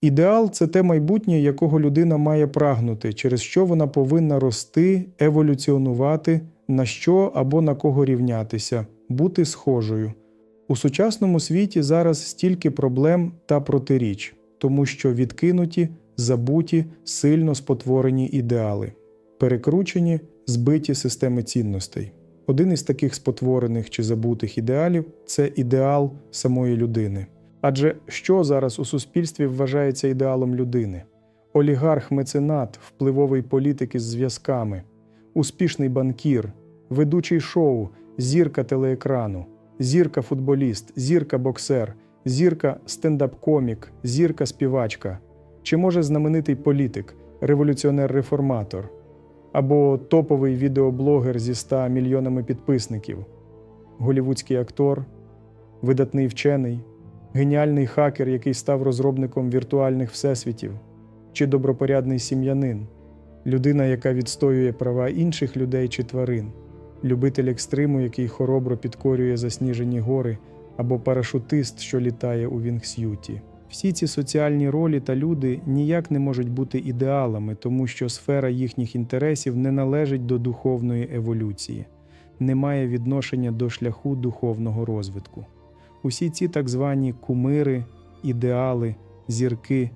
Ідеал це те майбутнє, якого людина має прагнути, через що вона повинна рости, еволюціонувати, на що або на кого рівнятися, бути схожою. У сучасному світі зараз стільки проблем та протиріч, тому що відкинуті, забуті, сильно спотворені ідеали, перекручені, збиті системи цінностей. Один із таких спотворених чи забутих ідеалів це ідеал самої людини. Адже що зараз у суспільстві вважається ідеалом людини? Олігарх, меценат, впливовий політик із зв'язками, успішний банкір, ведучий шоу, зірка телеекрану, зірка футболіст, зірка боксер, зірка стендап-комік, зірка співачка, чи може знаменитий політик, революціонер-реформатор, або топовий відеоблогер зі 100 мільйонами підписників, голівудський актор, видатний вчений, геніальний хакер, який став розробником віртуальних всесвітів, чи добропорядний сім'янин, людина, яка відстоює права інших людей чи тварин, любитель екстриму, який хоробро підкорює засніжені гори, або парашутист, що літає у Вінгсюті. Всі ці соціальні ролі та люди ніяк не можуть бути ідеалами, тому що сфера їхніх інтересів не належить до духовної еволюції, не має відношення до шляху духовного розвитку. Усі ці так звані кумири, ідеали, зірки,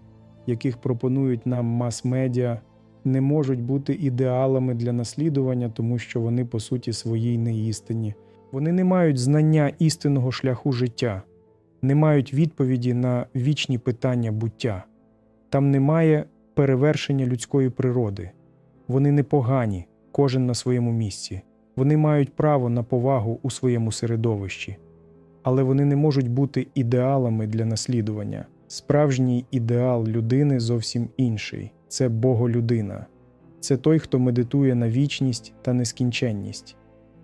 яких пропонують нам мас-медіа, не можуть бути ідеалами для наслідування, тому що вони по суті своїй не істинні. Вони не мають знання істинного шляху життя, не мають відповіді на вічні питання буття. Там немає перевершення людської природи. Вони не погані, кожен на своєму місці. Вони мають право на повагу у своєму середовищі, але вони не можуть бути ідеалами для наслідування. Справжній ідеал людини зовсім інший це Боголюдина. Це той, хто медитує на вічність та нескінченність.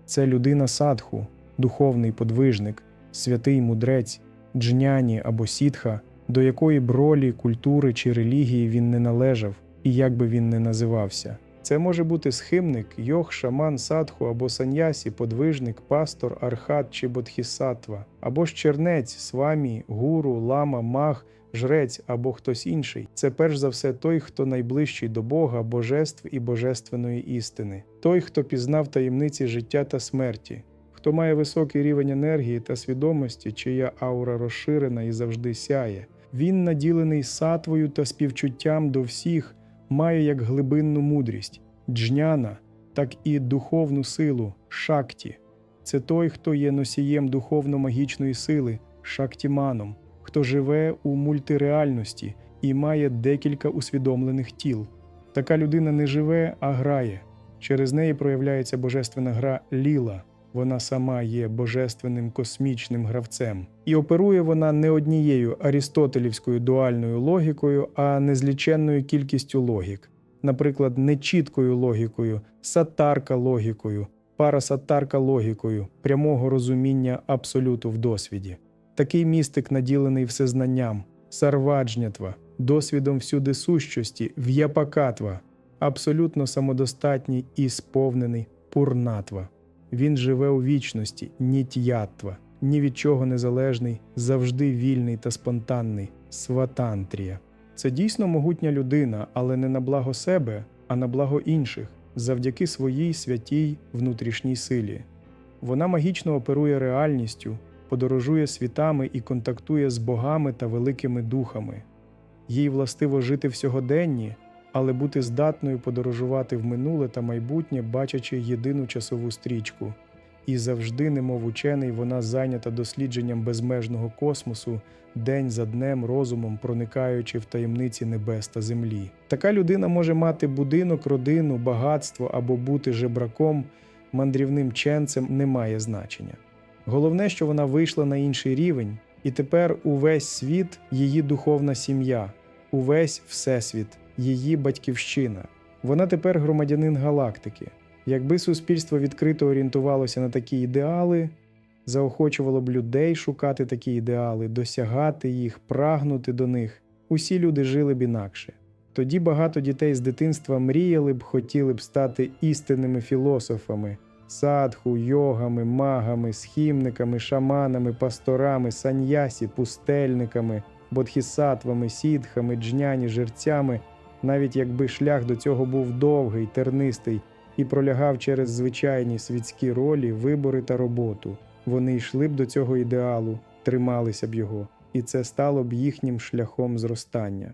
Це людина садху, духовний подвижник, святий мудрець, джняні або сітха, до якої б ролі, культури чи релігії він не належав, і як би він не називався. Це може бути схимник, йог, шаман, садху або саньясі, подвижник, пастор, архат чи бодхісаттва, або ж чернець, свамі, гуру, лама, маг, жрець або хтось інший. Це перш за все той, хто найближчий до Бога, божеств і божественної істини, той, хто пізнав таємниці життя та смерті, хто має високий рівень енергії та свідомості, чия аура розширена і завжди сяє. Він наділений сатвою та співчуттям до всіх, має як глибинну мудрість, джняна, так і духовну силу шакті. Це той, хто є носієм духовно-магічної сили, шактіманом, хто живе у мультиреальності і має декілька усвідомлених тіл. Така людина не живе, а грає. Через неї проявляється божественна гра ліла. Вона сама є божественним космічним гравцем, і оперує вона не однією арістотелівською дуальною логікою, а незліченною кількістю логік, наприклад, нечіткою логікою, сатарка логікою, парасатарка логікою, прямого розуміння абсолюту в досвіді. Такий містик наділений всезнанням, сарваджнятва, досвідом всюди сущості, в'япакатва, абсолютно самодостатній і сповнений пурнатва. Він живе у вічності, нітятва, ні від чого незалежний, завжди вільний та спонтанний, сватантрія. Це дійсно могутня людина, але не на благо себе, а на благо інших, завдяки своїй святій внутрішній силі. Вона магічно оперує реальністю, подорожує світами і контактує з богами та великими духами. Їй властиво жити в сьогоденні, але бути здатною подорожувати в минуле та майбутнє, бачачи єдину часову стрічку. І завжди, немов учений, вона зайнята дослідженням безмежного космосу, день за днем розумом проникаючи в таємниці небес та землі. Така людина може мати будинок, родину, багатство або бути жебраком, мандрівним ченцем не має значення. Головне, що вона вийшла на інший рівень, і тепер увесь світ її духовна сім'я, увесь всесвіт, її батьківщина. Вона тепер громадянин галактики. Якби суспільство відкрито орієнтувалося на такі ідеали, заохочувало б людей шукати такі ідеали, досягати їх, прагнути до них, усі люди жили б інакше. Тоді багато дітей з дитинства мріяли б, хотіли б стати істинними філософами, садху, йогами, магами, схімниками, шаманами, пасторами, саньясі, пустельниками, бодхісаттвами, сідхами, джняні, жерцями, навіть якби шлях до цього був довгий, тернистий і пролягав через звичайні світські ролі, вибори та роботу. Вони йшли б до цього ідеалу, трималися б його, і це стало б їхнім шляхом зростання.